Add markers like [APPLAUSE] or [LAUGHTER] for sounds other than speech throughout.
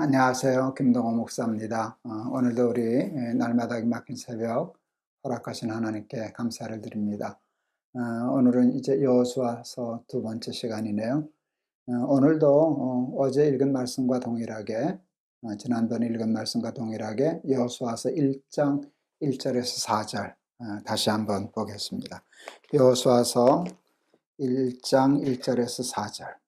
안녕하세요. 김동호 목사입니다. 어, 오늘도 우리 예, 날마다 막힌 새벽 허락하신 하나님께 감사를 드립니다. 어, 오늘은 이제 여호수아서 두 번째 시간이네요. 어, 오늘도 어, 제 읽은 말씀과 동일하게 어, 지난번에 읽은 말씀과 동일하게 여호수아서 1장 1절에서 4절 어, 다시 한번 보겠습니다. 여호수아서 1장 1절에서 4절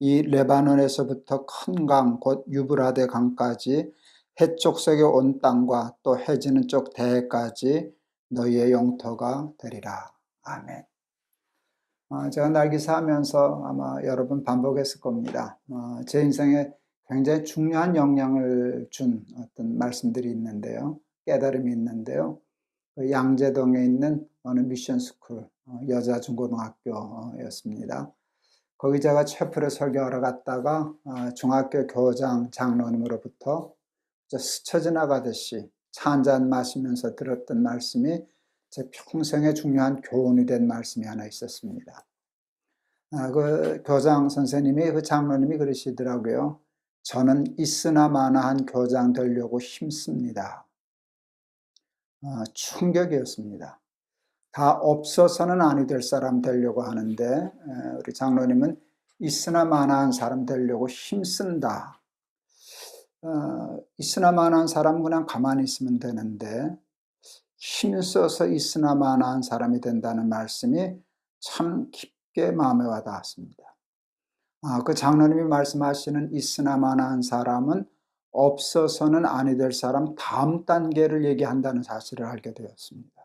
이 레바논에서부터 큰 강, 곧 유브라데 강까지 해쪽색의 온 땅과 또 해지는 쪽 대해까지 너희의 영토가 되리라. 아멘. 어, 제가 날기사 하면서 아마 여러분 반복했을 겁니다. 어, 제 인생에 굉장히 중요한 영향을 준 어떤 말씀들이 있는데요. 깨달음이 있는데요. 그 양재동에 있는 어느 미션 스쿨, 어, 여자 중고등학교였습니다. 거기 제가 채플에 설교하러 갔다가 어, 중학교 교장 장로님으로부터 스쳐 지나가듯이 차 한 잔 마시면서 들었던 말씀이 제 평생에 중요한 교훈이 된 말씀이 하나 있었습니다. 아, 그 교장 선생님이 그 장로님이 그러시더라고요. 저는 있으나 마나한 교장 되려고 힘씁니다. 아, 충격이었습니다. 다 없어서는 아니 될 사람 되려고 하는데 우리 장로님은 있으나 마나한 사람 되려고 힘쓴다. 어, 있으나 마나한 사람 그냥 가만히 있으면 되는데 힘써서 있으나 마나한 사람이 된다는 말씀이 참 깊게 마음에 와 닿았습니다. 아, 그 장로님이 말씀하시는 있으나 마나한 사람은 없어서는 아니 될 사람 다음 단계를 얘기한다는 사실을 알게 되었습니다.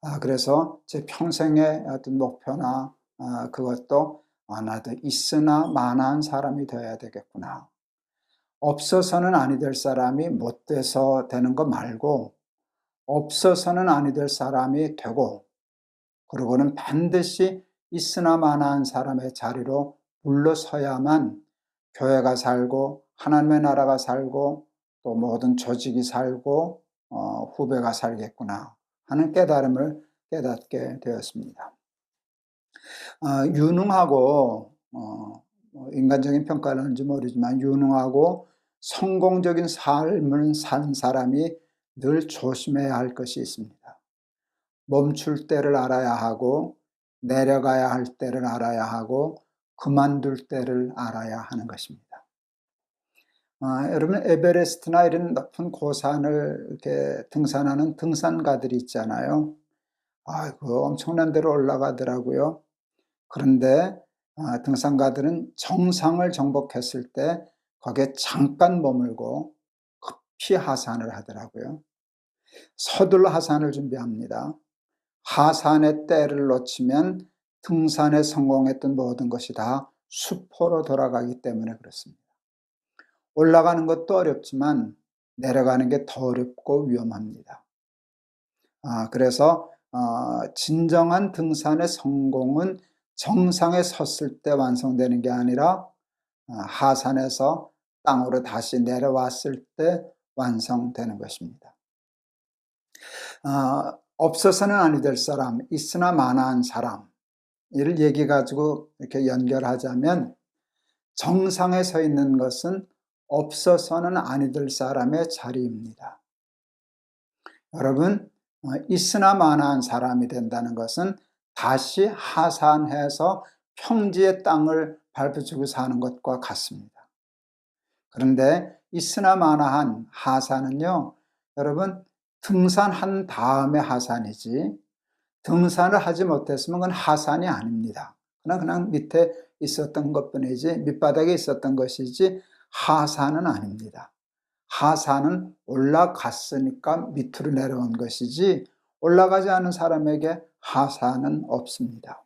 아, 그래서 제 평생의 어떤 목표나 아, 그것도 아, 나도 있으나 만한 사람이 되어야 되겠구나. 없어서는 아니 될 사람이 못 돼서 되는 거 말고 없어서는 아니 될 사람이 되고 그러고는 반드시 있으나 마나한 사람의 자리로 물러서야만 교회가 살고 하나님의 나라가 살고 또 모든 조직이 살고 어, 후배가 살겠구나. 하는 깨달음을 깨닫게 되었습니다. 어, 유능하고 어, 뭐 인간적인 평가를 하는지 모르지만 유능하고 성공적인 삶을 산 사람이 늘 조심해야 할 것이 있습니다. 멈출 때를 알아야 하고 내려가야 할 때를 알아야 하고 그만둘 때를 알아야 하는 것입니다. 아, 여러분 에베레스트나 이런 높은 고산을 이렇게 등산하는 등산가들이 있잖아요. 아이고 엄청난 데로 올라가더라고요. 그런데 아, 등산가들은 정상을 정복했을 때 거기에 잠깐 머물고 급히 하산을 하더라고요. 서둘러 하산을 준비합니다. 하산의 때를 놓치면 등산에 성공했던 모든 것이 다 수포로 돌아가기 때문에 그렇습니다. 올라가는 것도 어렵지만 내려가는 게 더 어렵고 위험합니다. 아, 그래서 어, 진정한 등산의 성공은 정상에 섰을 때 완성되는 게 아니라 어, 하산에서 땅으로 다시 내려왔을 때 완성되는 것입니다. 어, 없어서는 아니 될 사람, 있으나 마나한 사람, 이를 얘기 가지고 이렇게 연결하자면 정상에 서 있는 것은 없어서는 아니 될 사람의 자리입니다. 여러분, 어, 있으나 마나한 사람이 된다는 것은 다시 하산해서 평지의 땅을 밟아주고 사는 것과 같습니다. 그런데 있으나 마나한 하산은요, 여러분, 등산한 다음에 하산이지, 등산을 하지 못했으면 그건 하산이 아닙니다. 그냥, 그냥 밑에 있었던 것 뿐이지, 밑바닥에 있었던 것이지, 하산은 아닙니다. 하산은 올라갔으니까 밑으로 내려온 것이지 올라가지 않은 사람에게 하산은 없습니다.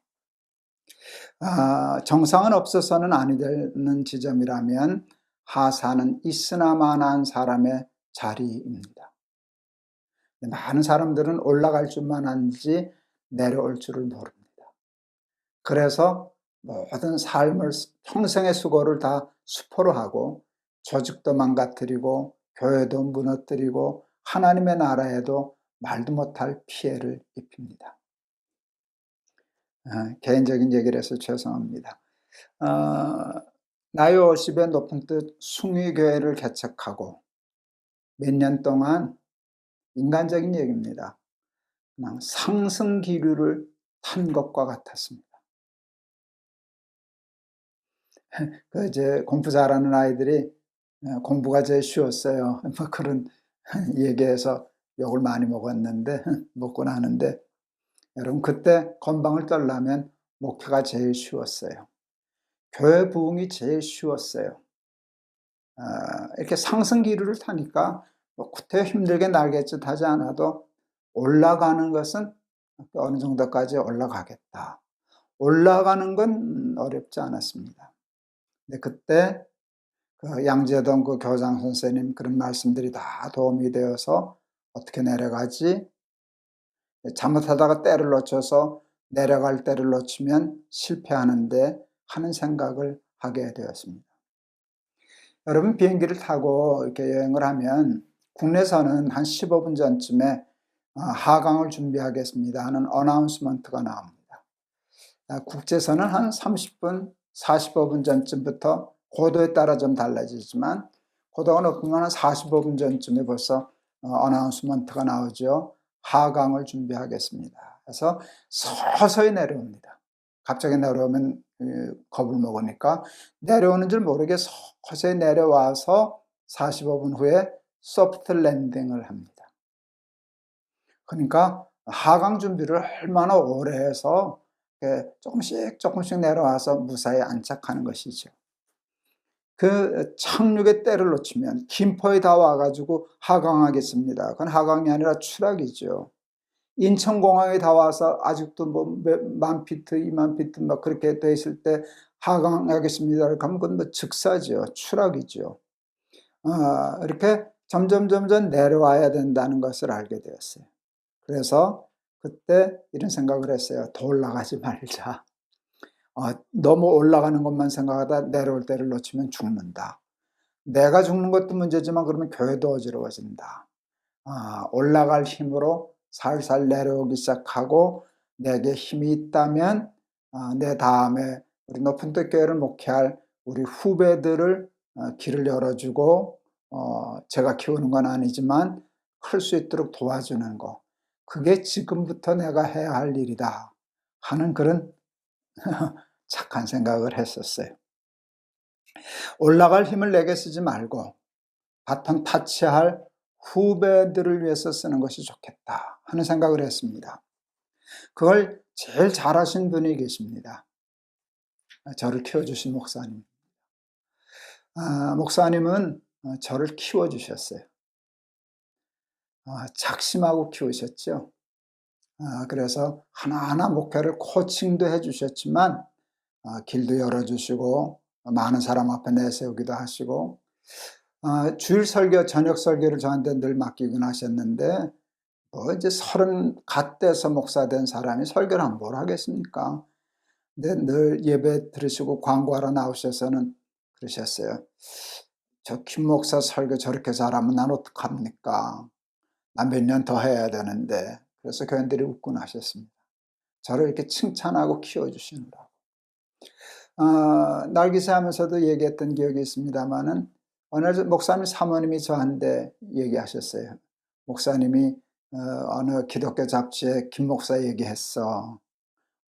아, 정상은 없어서는 아니 되는 지점이라면 하산은 있으나 마나한 사람의 자리입니다. 많은 사람들은 올라갈 줄만 알지 내려올 줄을 모릅니다. 그래서 모든 삶을 평생의 수고를 다 수포로 하고 조직도 망가뜨리고 교회도 무너뜨리고 하나님의 나라에도 말도 못할 피해를 입힙니다. 어, 개인적인 얘기를 해서 죄송합니다. 어, 나이 50에 높은 뜻 숭위교회를 개척하고 몇 년 동안 인간적인 얘기입니다. 그냥 상승 기류를 탄 것과 같았습니다. [LAUGHS] 그 이제 공부 잘하는 아이들이 어, 공부가 제일 쉬웠어요. [LAUGHS] 뭐 그런 [LAUGHS] 얘기해서 욕을 많이 먹었는데 먹고 나는데 여러분 그때 건방을 떨려면 목회가 제일 쉬웠어요. 교회 부흥이 제일 쉬웠어요. 아, 이렇게 상승 기류를 타니까 뭐 구태 힘들게 날갯짓 하지 않아도 올라가는 것은 어느 정도까지 올라가겠다. 올라가는 건 어렵지 않았습니다. 근데 그때 그 양재동 그 교장 선생님 그런 말씀들이 다 도움이 되어서 어떻게 내려가지? 잘못하다가 때를 놓쳐서 내려갈 때를 놓치면 실패하는데 하는 생각을 하게 되었습니다. 여러분 비행기를 타고 이렇게 여행을 하면 국내선은 한 15분 전쯤에 어, 하강을 준비하겠습니다 하는 어나운스먼트가 나옵니다. 아, 국제선은 한 30분, 45분 전쯤부터 고도에 따라 좀 달라지지만 고도가 높으면 한 45분 전쯤에 벌써 어나운스먼트가 나오죠. 하강을 준비하겠습니다. 그래서 서서히 내려옵니다. 갑자기 내려오면 겁을 먹으니까 내려오는 줄 모르게 서서히 내려와서 45분 후에 소프트 랜딩을 합니다. 그러니까 하강 준비를 얼마나 오래 해서 조금씩 조금씩 내려와서 무사히 안착하는 것이죠. 그 착륙의 때를 놓치면 김포에 다 와가지고 하강하겠습니다. 그건 하강이 아니라 추락이죠. 인천공항에 다 와서 아직도 뭐만 피트, 이만 피트 막 그렇게 돼 있을 때 하강하겠습니다. 그러면 그건 뭐 즉사죠. 추락이죠. 아, 이렇게 점점 점점 내려와야 된다는 것을 알게 되었어요. 그래서 그때 이런 생각을 했어요. 더 올라가지 말자. 어, 너무 올라가는 것만 생각하다 내려올 때를 놓치면 죽는다. 내가 죽는 것도 문제지만 그러면 교회도 어지러워진다. 아, 올라갈 힘으로 살살 내려오기 시작하고 내게 힘이 있다면 아, 내 다음에 우리 높은 뜻 교회를 목회할 우리 후배들을 어, 길을 열어주고 어, 제가 키우는 건 아니지만 클 수 있도록 도와주는 거 그게 지금부터 내가 해야 할 일이다 하는 그런 [LAUGHS] 착한 생각을 했었어요. 올라갈 힘을 내게 쓰지 말고 바톤 타치할 후배들을 위해서 쓰는 것이 좋겠다 하는 생각을 했습니다. 그걸 제일 잘하신 분이 계십니다. 저를 키워주신 목사님. 아, 목사님은 저를 키워주셨어요. 아, 작심하고 키우셨죠. 아, 그래서 하나하나 목회를 코칭도 해주셨지만 아, 길도 열어주시고 많은 사람 앞에 내세우기도 하시고 아, 주일 설교, 저녁 설교를 저한테 늘 맡기곤 하셨는데 뭐 이제 서른 갓 돼서 목사 된 사람이 설교를 하면 뭘 하겠습니까? 근데 늘 예배 들으시고 광고하러 나오셔서는 그러셨어요. 저 김 목사 설교 저렇게 잘하면 난 어떡합니까? 난 몇 년 더 해야 되는데 그래서 교인들이 웃곤 하셨습니다. 저를 이렇게 칭찬하고 키워주시느라고. 어, 날기사 하면서도 얘기했던 기억이 있습니다만은 어느 목사님 사모님이 저한테 얘기하셨어요. 목사님이 어, 어느 기독교 잡지에 김 목사 얘기했어.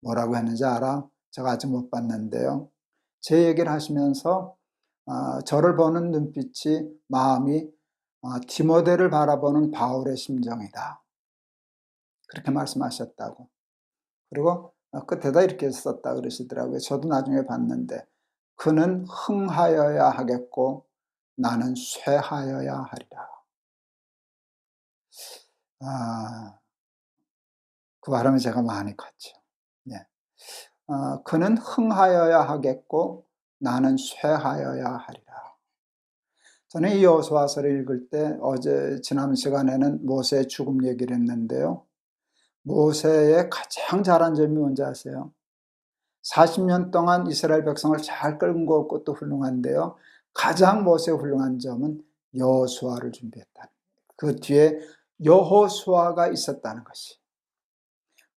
뭐라고 했는지 알아? 제가 아직 못 봤는데요. 제 얘기를 하시면서 어, 저를 보는 눈빛이 마음이 어, 디모데를 바라보는 바울의 심정이다. 그렇게 말씀하셨다고. 그리고 끝에다 이렇게 썼다 그러시더라고요. 저도 나중에 봤는데 그는 흥하여야 하겠고 나는 쇠하여야 하리라. 아, 그 바람에 제가 많이 컸죠. 네. 어, 그는 흥하여야 하겠고 나는 쇠하여야 하리라. 저는 이 여호수아서를 읽을 때 어제 지난 시간에는 모세의 죽음 얘기를 했는데요. 모세의 가장 잘한 점이 뭔지 아세요? 40년 동안 이스라엘 백성을 잘 끌고 온 것도 훌륭한데요. 가장 모세의 훌륭한 점은 여호수아를 준비했다는 그 뒤에 여호수아가 있었다는 것이.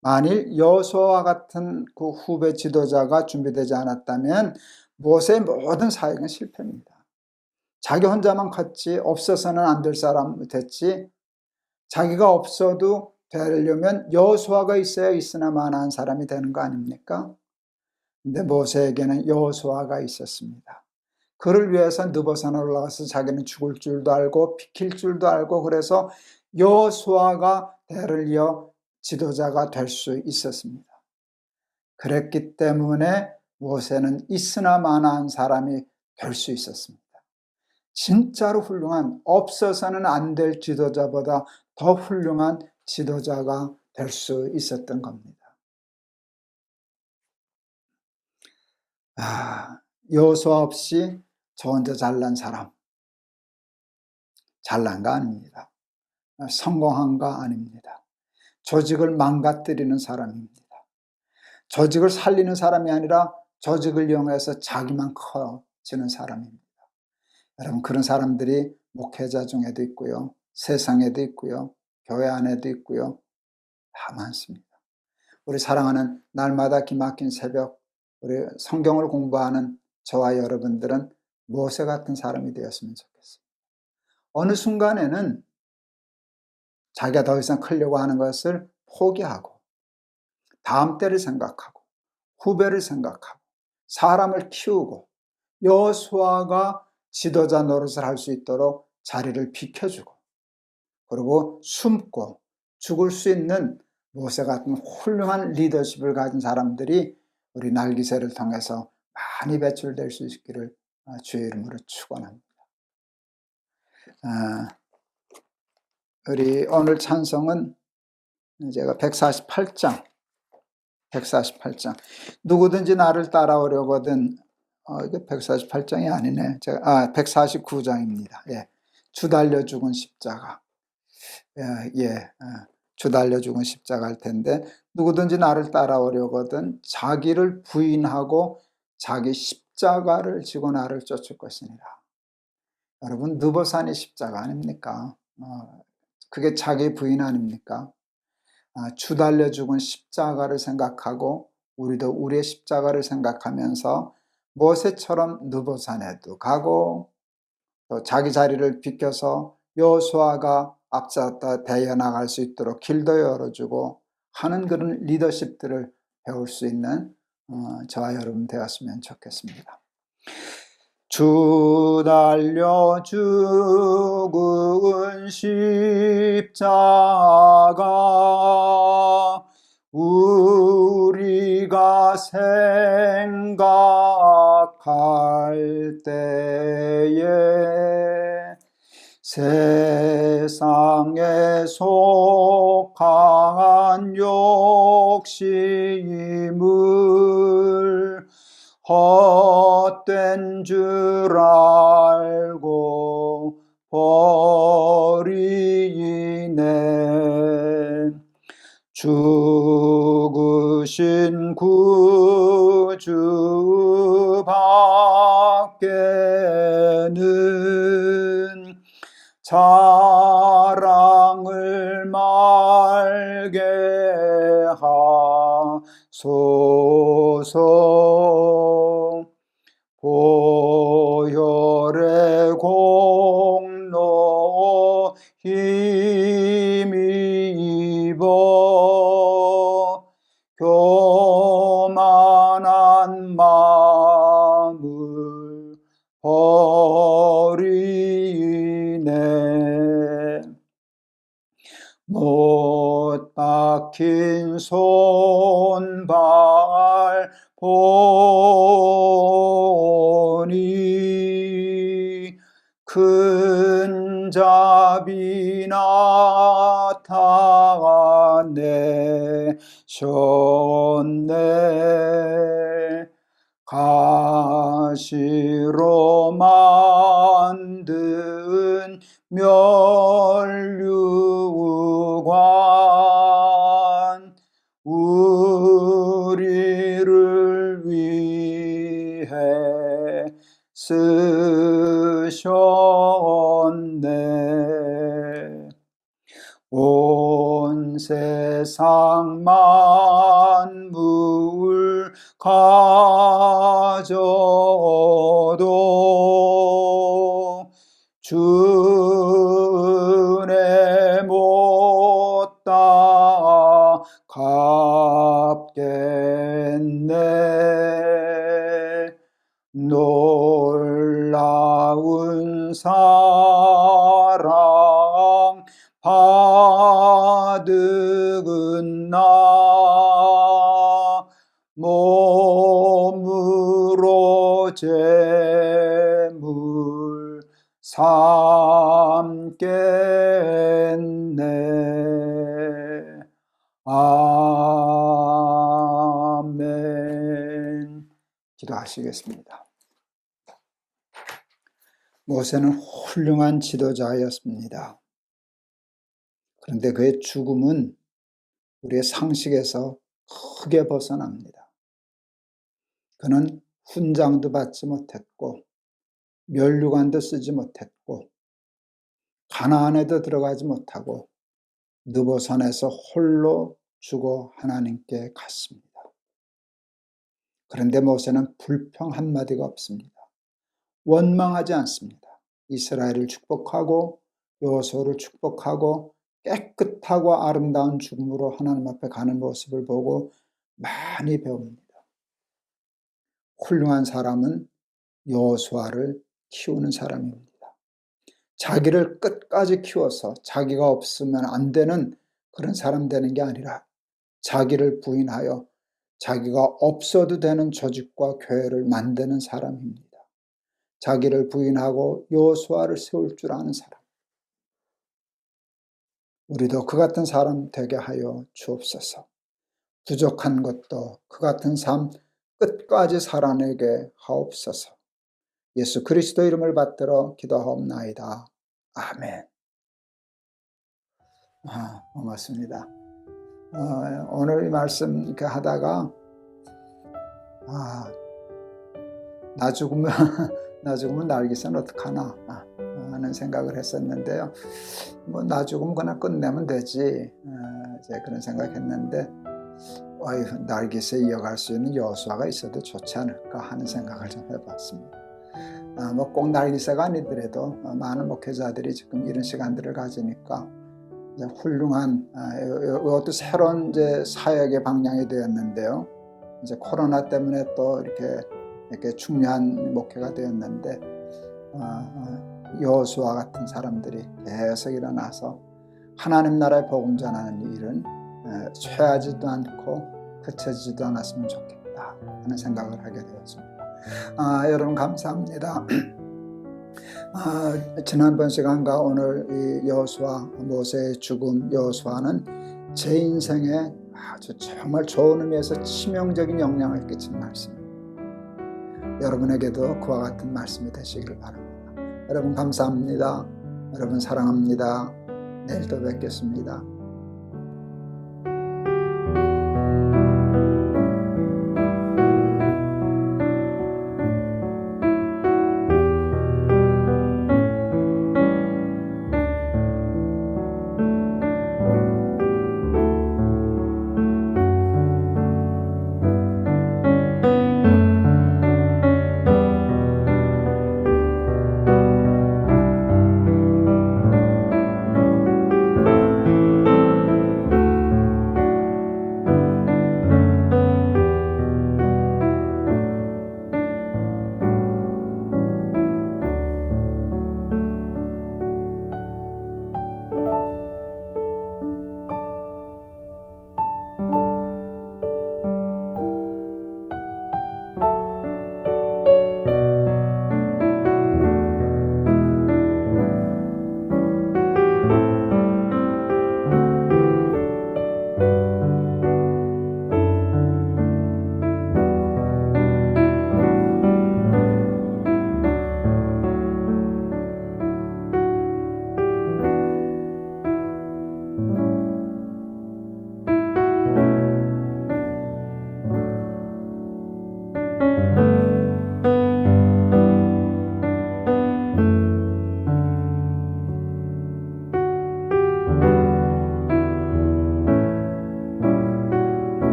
만일 여호수아와 같은 그 후배 지도자가 준비되지 않았다면 모세의 모든 사역은 실패입니다. 자기 혼자만 컸지 없어서는 안 될 사람 됐지 자기가 없어도 되려면 여호수아가 있어야 있으나 마나한 사람이 되는 거 아닙니까? 근데 모세에게는 여호수아가 있었습니다. 그를 위해서 느보산에 올라가서 자기는 죽을 줄도 알고 비킬 줄도 알고 그래서 여호수아가 대를 이어 지도자가 될 수 있었습니다. 그랬기 때문에 모세는 있으나 마나한 사람이 될 수 있었습니다. 진짜로 훌륭한 없어서는 안 될 지도자보다 더 훌륭한 지도자가 될 수 있었던 겁니다. 아, 요소 없이 저 혼자 잘난 사람. 잘난가 아닙니다. 성공한가 아닙니다. 조직을 망가뜨리는 사람입니다. 조직을 살리는 사람이 아니라 조직을 이용해서 자기만 커지는 사람입니다. 여러분 그런 사람들이 목회자 중에도 있고요. 세상에도 있고요. 교회 안에도 있고요. 다 많습니다. 우리 사랑하는 날마다 기막힌 새벽 우리 성경을 공부하는 저와 여러분들은 모세 같은 사람이 되었으면 좋겠습니다. 어느 순간에는 자기가 더 이상 크려고 하는 것을 포기하고 다음 때를 생각하고 후배를 생각하고 사람을 키우고 여수아가 지도자 노릇을 할 수 있도록 자리를 비켜주고 그리고 숨고 죽을 수 있는 모세 같은 훌륭한 리더십을 가진 사람들이 우리 날기세를 통해서 많이 배출될 수 있기를 어, 주의 이름으로 축원합니다. 아, 우리 오늘 찬송은 제가 148장 148장 누구든지 나를 따라오려거든 어, 이게 148장이 아니네. 제가, 아, 149장입니다. 예. 주 달려 죽은 십자가. 예, 예. 어, 주 달려 죽은 십자가 할 텐데, 누구든지 나를 따라오려거든 자기를 부인하고 자기 십자가를 지고 나를 쫓을 것이니라. 여러분, 느보산이 십자가 아닙니까? 어, 그게 자기 부인 아닙니까? 아, 주 달려 죽은 십자가를 생각하고, 우리도 우리의 십자가를 생각하면서 모세처럼 느보산에도 가고 또 자기 자리를 비켜서 여수아가 앞서다 대여나갈 수 있도록 길도 열어주고 하는 그런 리더십들을 배울 수 있는 어, 저와 여러분 되었으면 좋겠습니다. 주 달려 죽은 십자가 우리가 생각할 때에 세 상에 속한 욕심을 헛된 줄 알고 버리네. 죽으신 구주 밖에는 자 말게 하소서. 보혈의 공로 힘이 입어 교만한 마 손발 보니 큰 자비 나타내 셨네. 가시로 만든 면 쓰셨네. 온 세상 만 받은 나 몸으로 재물 삼겠네 아멘 기도하시겠습니다. 모세는 훌륭한 지도자였습니다. 그런데 그의 죽음은 우리의 상식에서 크게 벗어납니다. 그는 훈장도 받지 못했고 면류관도 쓰지 못했고 가나안에도 들어가지 못하고 느보산에서 홀로 죽어 하나님께 갔습니다. 그런데 모세는 불평 한마디가 없습니다. 원망하지 않습니다. 이스라엘을 축복하고 요소를 축복하고 깨끗하고 아름다운 죽음으로 하나님 앞에 가는 모습을 보고 많이 배웁니다. 훌륭한 사람은 여호수아를 키우는 사람입니다. 자기를 끝까지 키워서 자기가 없으면 안 되는 그런 사람 되는 게 아니라 자기를 부인하여 자기가 없어도 되는 조직과 교회를 만드는 사람입니다. 자기를 부인하고 여호수아를 세울 줄 아는 사람. 우리도 그 같은 사람 되게 하여 주옵소서. 부족한 것도 그 같은 삶 끝까지 살아내게 하옵소서. 예수 그리스도 이름을 받들어 기도하옵나이다. 아멘. 아, 고맙습니다. 어, 오늘 이 말씀 이렇게 하다가 아, 나 죽으면 [LAUGHS] 나 죽으면 날기선 어떡하나 아, 하는 생각을 했었는데요. 뭐 나 죽으면 그냥 끝내면 되지 어, 이제 그런 생각했는데 날기세 이어갈 수 있는 여수화가 있어도 좋지 않을까 하는 생각을 좀 해봤습니다. 아, 뭐꼭 날기새가 아니더라도 어, 많은 목회자들이 지금 이런 시간들을 가지니까 훌륭한 아, 이것도 새로운 이제 사역의 방향이 되었는데요. 이제 코로나 때문에 또 이렇게 이렇게 중요한 목회가 되었는데 어, 여호수아 같은 사람들이 계속 일어나서 하나님 나라의 복음 전하는 일은 취하지도 않고 그쳐지지도 않았으면 좋겠다 하는 생각을 하게 되었습니다. 아, 여러분 감사합니다. 아, 지난번 시간과 오늘 이 여호수아 모세의 죽음 여호수아는 제 인생에 아주 정말 좋은 의미에서 치명적인 영향을 끼친 말씀입니다. 여러분에게도 그와 같은 말씀이 되시길 바랍니다. 여러분 감사합니다. 여러분 사랑합니다. 내일 또 뵙겠습니다.